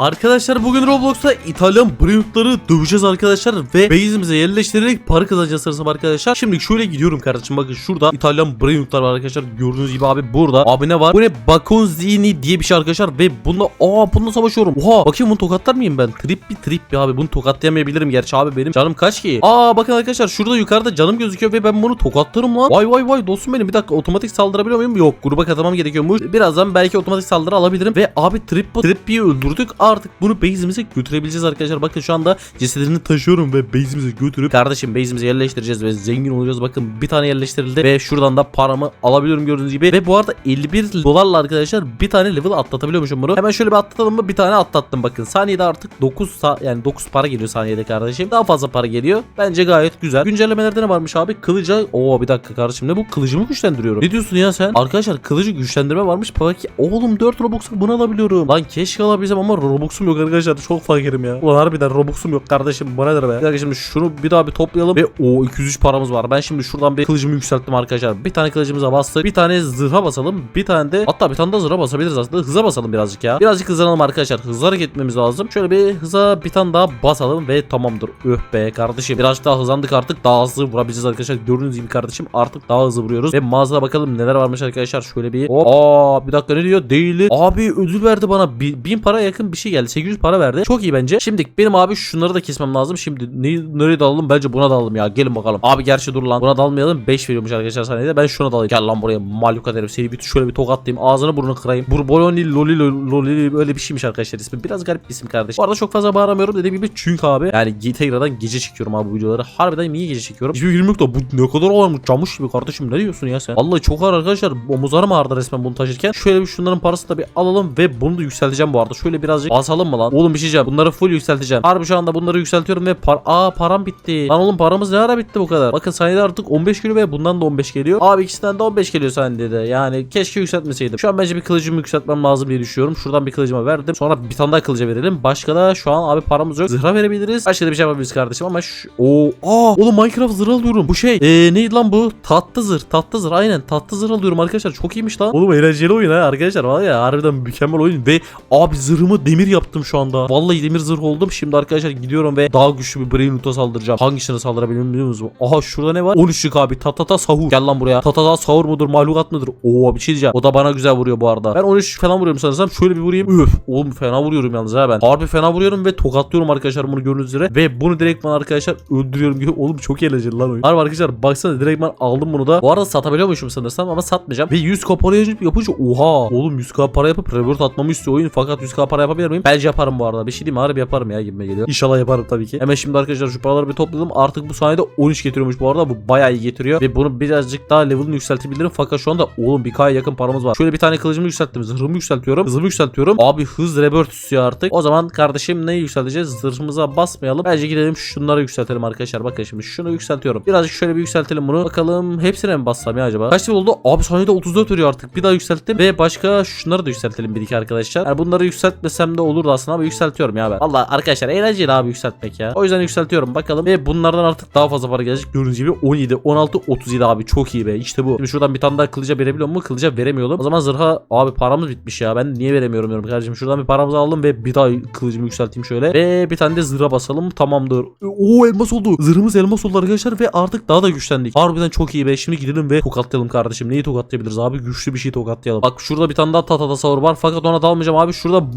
Arkadaşlar bugün Roblox'ta İtalyan Brewt'ları döveceğiz arkadaşlar ve base'imize yerleştirerek para kazanacağız sanırsam arkadaşlar. Şimdi şöyle gidiyorum kardeşim bakın şurada İtalyan Brewt'lar var arkadaşlar. Gördüğünüz gibi abi burada. Abi ne var? Bu ne? Baconzini diye bir şey arkadaşlar ve bununla aa bununla savaşıyorum. Oha bakayım bunu tokatlar mıyım ben? Trip bir trip ya abi bunu tokatlayamayabilirim gerçi abi benim canım kaç ki? Aa bakın arkadaşlar şurada yukarıda canım gözüküyor ve ben bunu tokatlarım lan. Vay vay vay dostum benim bir dakika otomatik saldırabiliyor muyum? Yok gruba katılmam gerekiyormuş. Birazdan belki otomatik saldırı alabilirim ve abi trip bu Trippi'yi öldürdük artık bunu base'imize götürebileceğiz arkadaşlar. Bakın şu anda cesedini taşıyorum ve base'imize götürüp kardeşim base'imize yerleştireceğiz ve zengin olacağız. Bakın bir tane yerleştirildi ve şuradan da paramı alabiliyorum gördüğünüz gibi. Ve bu arada 51 dolarla arkadaşlar bir tane level atlatabiliyormuşum bunu. Hemen şöyle bir atlatalım mı? Bir tane atlattım bakın. Saniyede artık 9 sa yani 9 para geliyor saniyede kardeşim. Daha fazla para geliyor. Bence gayet güzel. Güncellemelerde ne varmış abi? Kılıca Oo bir dakika kardeşim ne bu? Kılıcımı güçlendiriyorum. Ne diyorsun ya sen? Arkadaşlar kılıcı güçlendirme varmış. Peki oğlum 4 Robux'a bunu alabiliyorum. Lan keşke alabilsem ama Robux'um yok arkadaşlar. Çok fakirim ya. Ulan harbiden Robux'um yok kardeşim. Bu nedir be? Bir şimdi şunu bir daha bir toplayalım ve o 203 paramız var. Ben şimdi şuradan bir kılıcımı yükselttim arkadaşlar. Bir tane kılıcımıza bastık. Bir tane zırha basalım. Bir tane de hatta bir tane de zırha basabiliriz aslında. Hıza basalım birazcık ya. Birazcık hızlanalım arkadaşlar. Hızlı hareket etmemiz lazım. Şöyle bir hıza bir tane daha basalım ve tamamdır. Öh be kardeşim. Birazcık daha hızlandık artık. Daha hızlı vurabileceğiz arkadaşlar. Gördüğünüz gibi kardeşim artık daha hızlı vuruyoruz. Ve mağazada bakalım neler varmış arkadaşlar. Şöyle bir hop. Aa bir dakika ne diyor? Değil. Abi ödül verdi bana. Bi- bin para yakın bir şey geldi. 800 para verdi. Çok iyi bence. Şimdi benim abi şunları da kesmem lazım. Şimdi ne, nereye dalalım? Bence buna dalalım ya. Gelin bakalım. Abi gerçi dur lan. Buna dalmayalım. 5 veriyormuş arkadaşlar saniyede. Ben şuna dalayım. Gel lan buraya. Maluka derim. Seni bir şöyle bir tokatlayayım. Ağzını burnunu kırayım. Burboloni loli loli öyle bir şeymiş arkadaşlar ismi. Biraz garip bir isim kardeş. Bu arada çok fazla bağıramıyorum dediğim gibi çünkü abi. Yani Tekrardan gece çekiyorum abi bu videoları. Harbiden niye gece çekiyorum? Hiçbir film yok da bu ne kadar ağırmış. Camış gibi kardeşim ne diyorsun ya sen? Vallahi çok ağır arkadaşlar. Omuzlarım ağrıdı resmen bunu taşırken. Şöyle bir şunların parasını da bir alalım ve bunu da yükselteceğim bu arada. Şöyle birazcık basalım mı lan? Oğlum bir şey diyeceğim. Bunları full yükselteceğim. Harbi şu anda bunları yükseltiyorum ve par Aa param bitti. Lan oğlum paramız ne ara bitti bu kadar? Bakın saniyede artık 15 geliyor ve bundan da 15 geliyor. Abi ikisinden de 15 geliyor saniyede de. Yani keşke yükseltmeseydim. Şu an bence bir kılıcımı yükseltmem lazım diye düşünüyorum. Şuradan bir kılıcıma verdim. Sonra bir tane daha kılıca verelim. Başka da şu an abi paramız yok. Zırha verebiliriz. Başka da bir şey yapabiliriz kardeşim ama şu... Oo, aa, oğlum Minecraft zırh alıyorum. Bu şey, ee, neydi lan bu? Tatlı zırh, tatlı zırh. Aynen, tatlı zırh alıyorum arkadaşlar. Çok iyiymiş lan. Oğlum eğlenceli oyun ha arkadaşlar. Vallahi ya harbiden mükemmel oyun ve abi zırhımı demir yaptım şu anda. Vallahi demir zırh oldum. Şimdi arkadaşlar gidiyorum ve daha güçlü bir Brain Root'a saldıracağım. Hangisini saldırabilirim biliyor musunuz? Aha şurada ne var? 13'lük abi. Tatata sahur. Gel lan buraya. Tatata sahur mudur? Mahlukat mıdır? Oo bir şey diyeceğim. O da bana güzel vuruyor bu arada. Ben 13 falan vuruyorum sanırsam. Şöyle bir vurayım. Üf. Oğlum fena vuruyorum yalnız ha ben. Harbi fena vuruyorum ve tokatlıyorum arkadaşlar bunu gördüğünüz üzere. Ve bunu direkt bana arkadaşlar öldürüyorum gibi. Oğlum çok eğlenceli lan oyun. Harbi arkadaşlar baksana direkt ben aldım bunu da. Bu arada satabiliyormuşum sanırsam ama satmayacağım. Ve 100k para yapınca oha. Oğlum 100k para yapıp revert atmamı istiyor oyun. Fakat 100k para yapabilir miyim? Bence yaparım bu arada. Bir şey diyeyim mi? Harbi yaparım ya gibime geliyor. İnşallah yaparım tabii ki. Hemen şimdi arkadaşlar şu paraları bir topladım. Artık bu saniyede 13 getiriyormuş bu arada. Bu bayağı iyi getiriyor. Ve bunu birazcık daha level'ını yükseltebilirim. Fakat şu anda oğlum bir kaya yakın paramız var. Şöyle bir tane kılıcımı yükselttim. Zırhımı yükseltiyorum. Hızımı yükseltiyorum. Abi hız rebirth istiyor artık. O zaman kardeşim neyi yükselteceğiz? Zırhımıza basmayalım. Bence gidelim şunları yükseltelim arkadaşlar. Bakın şimdi şunu yükseltiyorum. Birazcık şöyle bir yükseltelim bunu. Bakalım hepsine mi bassam ya acaba? Kaç level oldu? Abi saniyede 34 veriyor artık. Bir daha yükselttim. Ve başka şunları da yükseltelim bir iki arkadaşlar. Yani bunları yükseltmesem de olurdu aslında ama yükseltiyorum ya ben. Valla arkadaşlar eğlenceli abi yükseltmek ya. O yüzden yükseltiyorum bakalım. Ve bunlardan artık daha fazla para gelecek. Gördüğünüz gibi 17, 16, 37 abi çok iyi be. İşte bu. Şimdi şuradan bir tane daha kılıca verebiliyor mu? Kılıca veremiyorum. O zaman zırha abi paramız bitmiş ya. Ben niye veremiyorum diyorum kardeşim. Şuradan bir paramızı alalım ve bir daha kılıcımı yükselteyim şöyle. Ve bir tane de zırha basalım. Tamamdır. Oo elmas oldu. Zırhımız elmas oldu arkadaşlar ve artık daha da güçlendik. Harbiden çok iyi be. Şimdi gidelim ve tokatlayalım kardeşim. Neyi tokatlayabiliriz abi? Güçlü bir şey tokatlayalım. Bak şurada bir tane daha tatata savur var. Fakat ona dalmayacağım abi. Şurada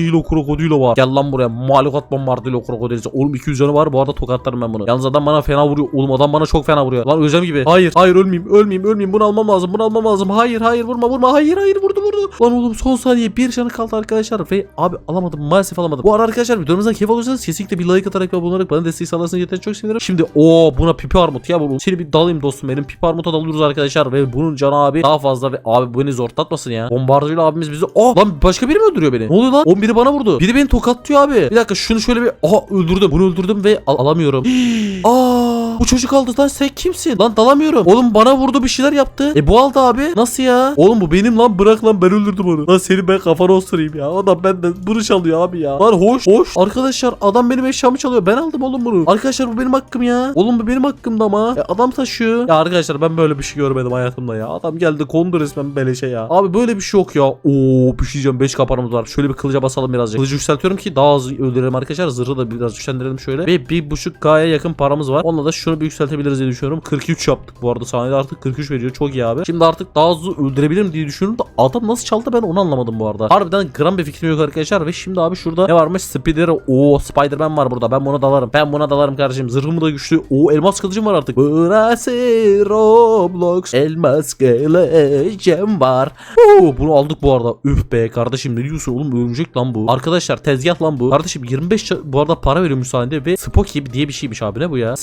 bombardilo krokodilo var. Gel lan buraya. Malukat bombardilo krokodilo. Oğlum 200 canı var. Bu arada tokatlarım ben bunu. Yalnız adam bana fena vuruyor. Oğlum adam bana çok fena vuruyor. Lan öleceğim gibi. Hayır. Hayır ölmeyeyim. Ölmeyeyim. Ölmeyeyim. Bunu almam lazım. Bunu almam lazım. Hayır. Hayır vurma vurma. Hayır. Hayır vurdu vurdu. Lan oğlum son saniye bir canı kaldı arkadaşlar. Ve abi alamadım. Maalesef alamadım. Bu arada arkadaşlar videomuzdan keyif alıyorsanız kesinlikle bir like atarak ve olarak bana destek sağlarsanız yeter çok sevinirim. Şimdi o buna pipi armut ya bunu. Seni bir dalayım dostum benim. Pipi armuta dalıyoruz arkadaşlar. Ve bunun canı abi daha fazla ve abi beni zorlatmasın ya. Bombardıyla abimiz bizi. Oh lan başka biri mi öldürüyor beni? Ne oluyor lan? 11'i bana vurdu. Biri beni tokatlıyor abi. Bir dakika şunu şöyle bir aha öldürdüm. Bunu öldürdüm ve al- alamıyorum. Aa bu çocuk aldı lan sen kimsin? Lan dalamıyorum. Oğlum bana vurdu bir şeyler yaptı. E bu aldı abi. Nasıl ya? Oğlum bu benim lan bırak lan ben öldürdüm onu. Lan seni ben kafana osurayım ya. Adam benden bunu çalıyor abi ya. Lan hoş hoş. Arkadaşlar adam benim eşyamı çalıyor. Ben aldım oğlum bunu. Arkadaşlar bu benim hakkım ya. Oğlum bu benim hakkımda ama. E, adam taşıyor. Ya arkadaşlar ben böyle bir şey görmedim hayatımda ya. Adam geldi kondu resmen beleşe ya. Abi böyle bir şey yok ya. Oo bir şey diyeceğim 5 kapanımız var. Şöyle bir kılıca basalım birazcık. Kılıcı yükseltiyorum ki daha hızlı öldürelim arkadaşlar. Zırhı da biraz güçlendirelim şöyle. Ve bir buçuk K'ya yakın paramız var. Onunla da şunu bir yükseltebiliriz diye düşünüyorum. 43 yaptık bu arada. Saniyede artık 43 veriyor. Çok iyi abi. Şimdi artık daha hızlı öldürebilirim diye düşünüyorum da adam nasıl çaldı ben onu anlamadım bu arada. Harbiden gram bir fikrim yok arkadaşlar. Ve şimdi abi şurada ne varmış? Spider. Oo Spider-Man var burada. Ben buna dalarım. Ben buna dalarım kardeşim. Zırhım da güçlü. Oo elmas kılıcım var artık. Burası Roblox. Elmas geleceğim var. Oo bunu aldık bu arada. Üf be kardeşim ne diyorsun oğlum örümcek lan bu. Arkadaşlar tezgah lan bu. Kardeşim 25 ça- bu arada para veriyormuş sahnede ve Spocky diye bir şeymiş abi ne bu ya?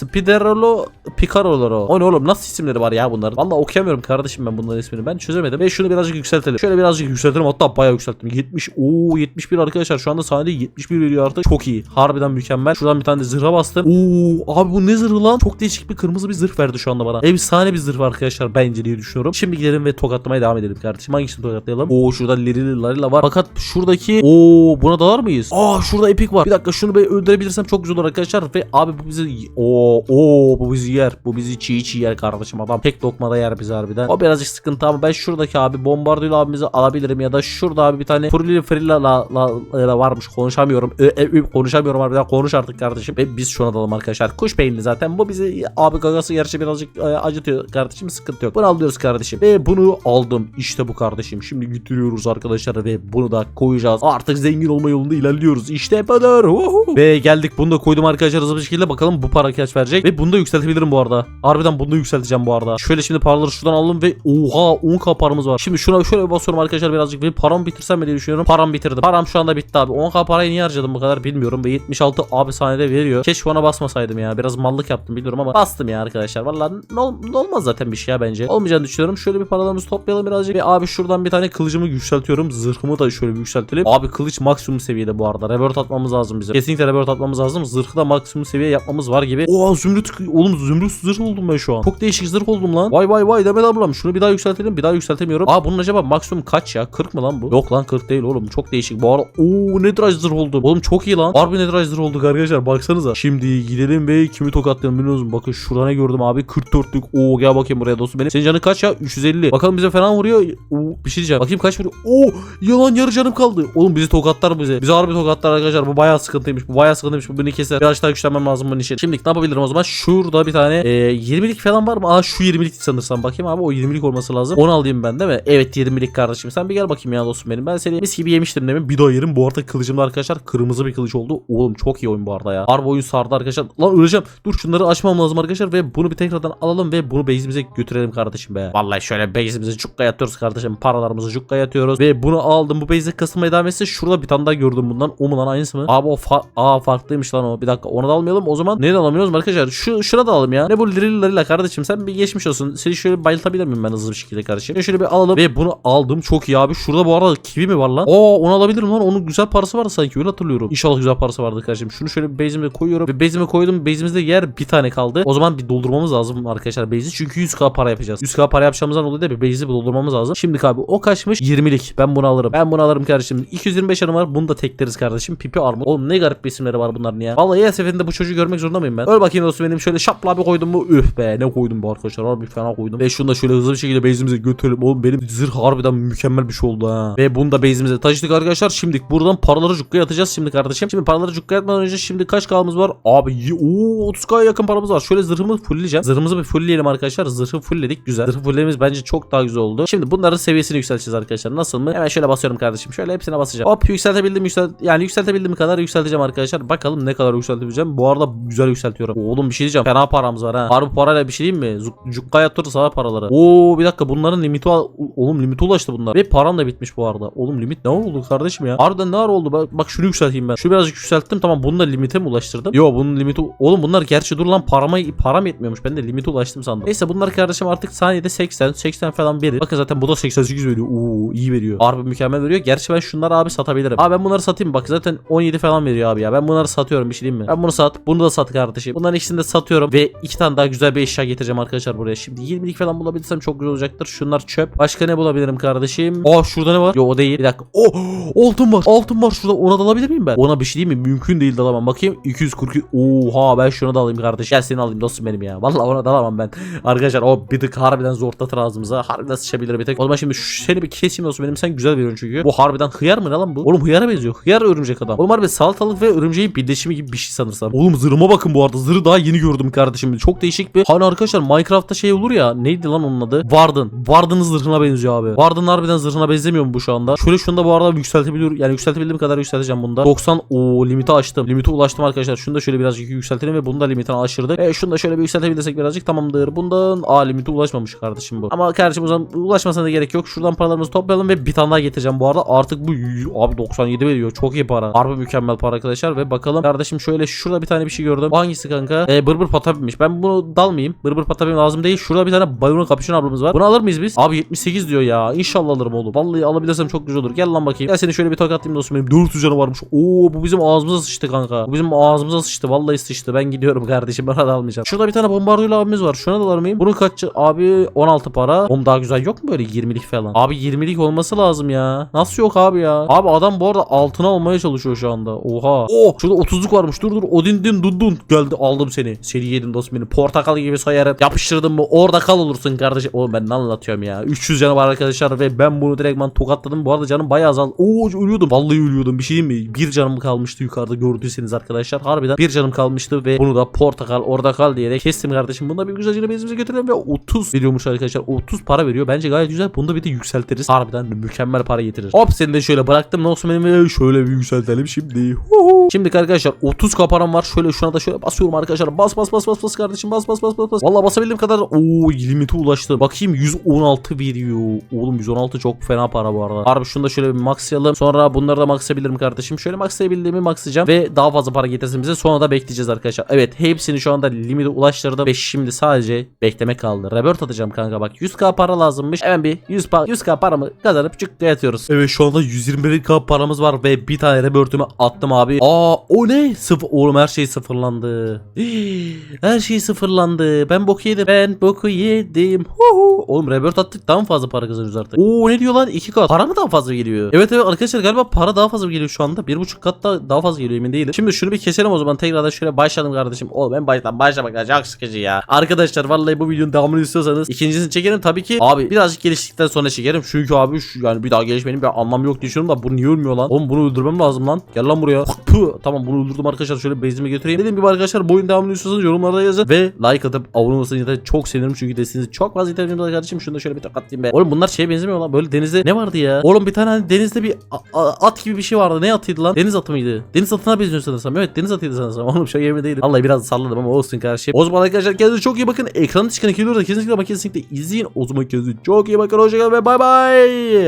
Spiderolo Picaroloro. O ne oğlum nasıl isimleri var ya bunların? Valla okuyamıyorum kardeşim ben bunların ismini. Ben çözemedim. Ve şunu birazcık yükseltelim. Şöyle birazcık yükseltelim hatta bayağı yükselttim. 70 Oo 71 arkadaşlar şu anda sahnede 71 veriyor artık. Çok iyi. Harbiden mükemmel. Şuradan bir tane de zırha bastım. Oo abi bu ne zırhı lan? Çok değişik bir kırmızı bir zırh verdi şu anda bana. Efsane bir zırh arkadaşlar bence diye düşünüyorum. Şimdi gidelim ve tokatlamaya devam edelim kardeşim. Hangisini tokatlayalım? Oo şurada Lirili Larila var. Fakat şuradaki Oo buna dalar mıyız? Aa şurada epik var. Bir dakika şunu bir öldürebilirsem çok güzel olur arkadaşlar. Ve abi bu bizi Oo oo bu bizi yer. Bu bizi çiğ çiğ yer kardeşim. Adam tek lokmada yer bizi harbiden. O birazcık sıkıntı ama ben şuradaki abi bombardıyla abimizi alabilirim ya da şurada abi bir tane Furili Frilla la, la, la varmış. Konuşamıyorum. Ö, ö, ö, konuşamıyorum harbiden. Konuş artık kardeşim. Ve biz şuna dalalım arkadaşlar. Kuş beyinli zaten. Bu bizi abi gagası gerçi birazcık e, acıtıyor kardeşim. Sıkıntı yok. Bunu alıyoruz kardeşim. Ve bunu aldım. İşte bu kardeşim. Şimdi götürüyoruz arkadaşlar ve bunu da koyacağız. Artık zengin olma yolunda ilerliyoruz. İşte kadar. Uhu. Ve geldik. Bunu da koydum arkadaşlar hızlı bir şekilde. Bakalım bu para kaç verecek. Ve bunu da yükseltebilirim bu arada. Harbiden bunu da yükselteceğim bu arada. Şöyle şimdi paraları şuradan alalım ve oha 10k paramız var. Şimdi şuna şöyle bir basıyorum arkadaşlar birazcık ve paramı bitirsem mi diye düşünüyorum. Param bitirdim. Param şu anda bitti abi. 10k parayı niye harcadım bu kadar bilmiyorum ve 76 abi saniyede veriyor. Keşke ona basmasaydım ya. Biraz mallık yaptım bilmiyorum ama bastım ya arkadaşlar. Vallahi ne, ol- ne olmaz zaten bir şey ya bence. Olmayacağını düşünüyorum. Şöyle bir paralarımızı toplayalım birazcık. Ve abi şuradan bir tane kılıcımı yükseltiyorum. Zırhımı da şöyle bir yükseltelim. Abi kılıç maksimum seviyede bu arada. Rebirth atmamız lazım bize. Kesinlikle rebirth atmamız lazım. Zırhı da maksimum seviye yapmamız var gibi. Oha zümrüt oğlum zümrüt zırh oldum ben şu an. Çok değişik zırh oldum lan. Vay vay vay Demet ablam. Şunu bir daha yükseltelim. Bir daha yükseltemiyorum. Aa bunun acaba maksimum kaç ya? 40 mı lan bu? Yok lan 40 değil oğlum. Çok değişik. Bu arada ooo nedir zırh oldu. Oğlum çok iyi lan. Harbi nedir zırh olduk arkadaşlar. Baksanıza. Şimdi gidelim ve kimi tokatlayalım biliyor musun? Bakın şurada ne gördüm abi. 44'lük. Oo gel bakayım buraya dostum benim. Senin canın kaç ya? 350. Bakalım bize falan vuruyor. Oo bir şey diyeceğim. Bakayım kaç vuruyor. Oo yalan yarı canım kaldı. Oğlum bizi tokatlar bize. Bizi harbi tokatlar arkadaşlar. Bu bayağı sıkıntıymış. Bu bayağı sıkıntıymış. Bu beni keser. Biraz daha güçlenmem lazım bunun için. Şimdi ne yapabilirim o zaman? Şurada bir tane e, 20'lik falan var mı? Aa şu 20'lik sanırsam bakayım abi. O 20'lik olması lazım. Onu alayım ben değil mi? Evet 20'lik kardeşim. Sen bir gel bakayım ya dostum benim. Ben seni mis gibi yemiştim demin. Bir daha yerim. Bu arada kılıcım da arkadaşlar kırmızı bir kılıç oldu. Oğlum çok iyi oyun bu arada ya. Harbi oyun sardı arkadaşlar. Lan öleceğim. Dur şunları açmam lazım arkadaşlar ve bunu bir tekrardan alalım ve bunu base'imize götürelim kardeşim be. Vallahi şöyle base'imize cukka yatıyoruz kardeşim. Paralarımızı cukka yatıyoruz ve bunu aldım. Bu base'e kasılmaya devam etse şurada bir tane daha gördüm bundan. O mu lan aynısı mı? Abi o fa Aa farklıymış lan o. Bir dakika onu da almayalım. O zaman ne de alamıyoruz arkadaşlar? Şu şuna da alalım ya. Ne bu lirilerle kardeşim sen bir geçmiş olsun. Seni şöyle bayıltabilir miyim ben hızlı bir şekilde kardeşim? Şöyle, bir alalım ve bunu aldım. Çok iyi abi. Şurada bu arada kivi mi var lan? Oo onu alabilirim lan. Onun güzel parası vardı sanki. Öyle hatırlıyorum. İnşallah güzel parası vardı kardeşim. Şunu şöyle base'ime koyuyorum. Ve base'ime koydum. Base'imizde yer bir tane kaldı. O zaman bir doldurmamız lazım arkadaşlar base'i. Çünkü 100k para yapacağız. 100k para yapacağımızdan dolayı da bir bir doldurmamız lazım. Şimdi abi o kaçmış? 20'lik. Ben bunu alırım. Ben bunu alırım kardeşim. 225 anım var. Bunu da tekleriz kardeşim. Pipi armor. Oğlum ne garip bir isimleri var bunların ya. Vallahi her seferinde bu çocuğu görmek zorunda mıyım ben? Öl bakayım dostum benim. Şöyle şapla bir koydum mu? Üf be ne koydum bu arkadaşlar. Harbi fena koydum. Ve şunu da şöyle hızlı bir şekilde base'imize götürelim. Oğlum benim zırh harbiden mükemmel bir şey oldu ha. Ve bunu da base'imize taşıdık arkadaşlar. Şimdi buradan paraları cukkaya atacağız şimdi kardeşim. Şimdi paraları cukkaya atmadan önce şimdi kaç kalmız var? Abi ooo 30k'ya yakın paramız var. Şöyle zırhımı fullleyeceğim. Zırhımızı bir fullleyelim arkadaşlar. Zırhı fullledik. Güzel. Zırhı fulllememiz bence çok daha güzel oldu. Şimdi bunların seviyesini yükselteceğiz arkadaşlar. Nasıl mı? Hemen şöyle basıyorum kardeşim. Şöyle hepsine basacağım. Hop yükseltebildim yükselt yani yükseltebildiğim kadar yükselteceğim arkadaşlar. Bakalım ne kadar yükseltebileceğim. Bu arada güzel yükseltiyorum. Oğlum bir şey diyeceğim. Fena paramız var ha. Harbi parayla bir şey diyeyim mi? Cukka yatırırız ha paraları. Oo bir dakika bunların limiti oğlum limiti ulaştı bunlar. Ve param da bitmiş bu arada. Oğlum limit ne oldu kardeşim ya? Harbiden ne ara oldu? Bak, bak şunu yükselteyim ben. Şu birazcık yükselttim. Tamam bunu da limite mi ulaştırdım? Yo bunun limiti oğlum bunlar gerçi dur lan parama param yetmiyormuş. Ben de limite ulaştım sandım. Neyse bunlar kardeşim artık saniyede 80 80 falan verir. Bakın zaten bu da 88 veriyor. Oo iyi veriyor. Harbi mükemmel veriyor. Gerçi ben şunları abi satabilirim. Abi ben bunları satayım. Bak zaten 17 falan veriyor abi ya. Ben bunları satıyorum bir şey diyeyim mi? Ben bunu sat. Bunu da sat kardeşim. Bunların ikisini de satıyorum. ve iki tane daha güzel bir eşya getireceğim arkadaşlar buraya. Şimdi 20'lik falan bulabilirsem çok güzel olacaktır. Şunlar çöp. Başka ne bulabilirim kardeşim? Aa şurada ne var? Yo o değil. Bir dakika. Oh altın var. Altın var şurada. Ona dalabilir miyim ben? Ona bir şey değil mi? Mümkün değil dalamam. Bakayım 242. Oha ben şuna da alayım kardeş. Gel seni alayım dostum benim ya. Vallahi ona dalamam ben. Arkadaşlar o bir tık harbiden zortlatır ağzımıza. Harbiden sıçabilir bir tık. O zaman şimdi seni bir keseyim dostum benim. Sen güzel veriyorsun çünkü. Bu harbiden hıyar mı ne lan bu? Oğlum hıyara benziyor. Hıyar örümcek adam. Oğlum harbi salatalık ve örümceğin birleşimi gibi bir şey sanırsam. Oğlum zırhıma bakın bu arada. Zırhı daha yeni gördüm kardeşim. Çok değişik bir. Hani arkadaşlar Minecraft'ta şey olur ya. Neydi lan onun adı? Warden. Warden'ın zırhına benziyor abi. Warden harbiden zırhına benzemiyor mu bu şu anda? Şöyle şunu da bu arada yükseltebiliyor. Yani yükseltebildiğim kadar yükselteceğim bunda. 90 o limite açtım. Limite ulaştım arkadaşlar. Şunu da şöyle birazcık yükseltelim ve bunu da limitini aşırdık. E şunu da şöyle bir yükseltebilirsek birazcık tamamdır. Bundan a limite ulaşmamış kardeşim bu. Ama kardeşim o zaman ulaşmasına da gerek yok. Şuradan paralarımızı toplayalım ve bir tane daha getireceğim bu arada. Artık bu abi 97 veriyor. Çok iyi para. Harbi mükemmel para arkadaşlar ve bakalım kardeşim şöyle şurada bir tane bir şey gördüm. Hangisi kanka? E, bırbır patapimmiş. Ben bunu dalmayayım. Bırbır patapim lazım değil. Şurada bir tane balon kapüşon ablamız var. Bunu alır mıyız biz? Abi 78 diyor ya. İnşallah alırım oğlum. Vallahi alabilirsem çok güzel olur. Gel lan bakayım. Gel seni şöyle bir tokatlayayım dostum benim. 400 canı varmış. Oo bu bizim ağzımıza sıçtı kanka. Bu bizim ağzımıza sıçtı. Vallahi sıçtı. Ben gidiyorum kardeşim. Bana da almayacağım. Şurada bir tane bombardiyo abimiz var. Şuna da alır mıyım? Bunun kaç? Abi 16 para. Oğlum daha güzel yok mu böyle 20'lik falan? Abi 20'lik olması lazım ya. Nasıl yok abi ya? Abi adam bu arada altına almaya çalışıyor şu anda. Oha. Oh şurada 30'luk varmış. Dur dur. Odin din dun dun. Geldi aldım seni. Seni yedim dostum benim. Portakal gibi soyarım. Yapıştırdım mı orada kal olursun kardeşim. Oğlum ben ne anlatıyorum ya. 300 canı var arkadaşlar ve ben bunu direktman tokatladım. Bu arada canım bayağı azaldı. Oo ölüyordum. Vallahi ölüyordum. Bir şey mi? Bir canım kalmıştı yukarıda gördüyseniz arkadaşlar. Harbiden bir canım kalmıştı ve bunu da portakal orada kal diyerek kestim kardeşim. Bunda bir güzelce bezimize götürelim ve 30 veriyormuş arkadaşlar. 30 para veriyor. Bence gayet güzel. Bunu da bir de yükseltiriz. Harbiden mükemmel para getirir. Hop seni de şöyle bıraktım. Ne olsun benim şöyle bir yükseltelim şimdi. Huhu. Şimdi arkadaşlar 30 kaparam var. Şöyle şuna da şöyle basıyorum arkadaşlar. Bas bas bas bas bas kardeşim. Bas bas bas bas bas. Vallahi basabildiğim kadar. Oo limite ulaştı. Bakayım 116 veriyor. Oğlum 116 çok fena para bu arada. Harbi şunu da şöyle bir maxlayalım. Sonra bunları da maxlayabilirim kardeşim. Şöyle maxlayabildiğimi maxlayacağım. Ve daha fazla para getirsin bize. Sonra da bekleyeceğiz arkadaşlar. Evet hepsini şu anda limite ulaştırdım. Ve şimdi sadece bekleme kaldı. Rebirth atacağım kanka bak. 100k para lazımmış. Hemen bir 100 pa- 100k paramı kazanıp çık diye atıyoruz. Evet şu anda 121k paramız var ve bir tane Rebirth'ümü attım abi. Aa o ne? Sıfır. Oğlum her şey sıfırlandı. Her şey sıfırlandı. Ben boku yedim. Ben boku yedim. Huhu. Oğlum Rebirth attık daha mı fazla para kazanıyoruz artık? Oo ne diyor lan? 2 kat. Para mı daha fazla geliyor? Evet evet arkadaşlar galiba para daha fazla geliyor şu anda. 1.5 kat da daha fazla geliyor emin değilim. Şimdi şunu bir keselim o zaman. Tekrardan şöyle başlayalım kardeşim. Oğlum en baştan başlamak çok sıkıcı ya. Arkadaşlar vallahi bu videonun devamını istiyorsanız ikincisini çekerim tabii ki. Abi birazcık geliştikten sonra çekerim. Çünkü abi şu, yani bir daha gelişmenin bir anlamı yok diye düşünüyorum da bu niye ölmüyor lan? Oğlum bunu öldürmem lazım lan. Gel lan buraya. Tamam bunu öldürdüm arkadaşlar. Şöyle bezime götüreyim. Dediğim gibi arkadaşlar bu oyun devamını istiyorsanız yorumlarda yazın. Ve like atıp abone olursanız da çok sevinirim. Çünkü desteğinizi çok fazla ihtiyacım var kardeşim. Şunu da şöyle bir tokatlayayım be. Oğlum bunlar şeye benzemiyor lan. Böyle denizde ne vardı ya? Oğlum bir tane hani denizde bir at gibi bir şey vardı. Ne atıydı lan? Deniz atı mıydı? Deniz atına benziyor sanırsam. Evet deniz atıydı sanırsam. Oğlum şey yemin değilim. Vallahi biraz salladım ama olsun kardeşim. O zaman arkadaşlar kendinize çok iyi bakın. Ekranın çıkan iki videoyu da kesinlikle ama kesinlikle izleyin. O zaman kendinize çok iyi bakın. Hoşçakalın ve bay bay.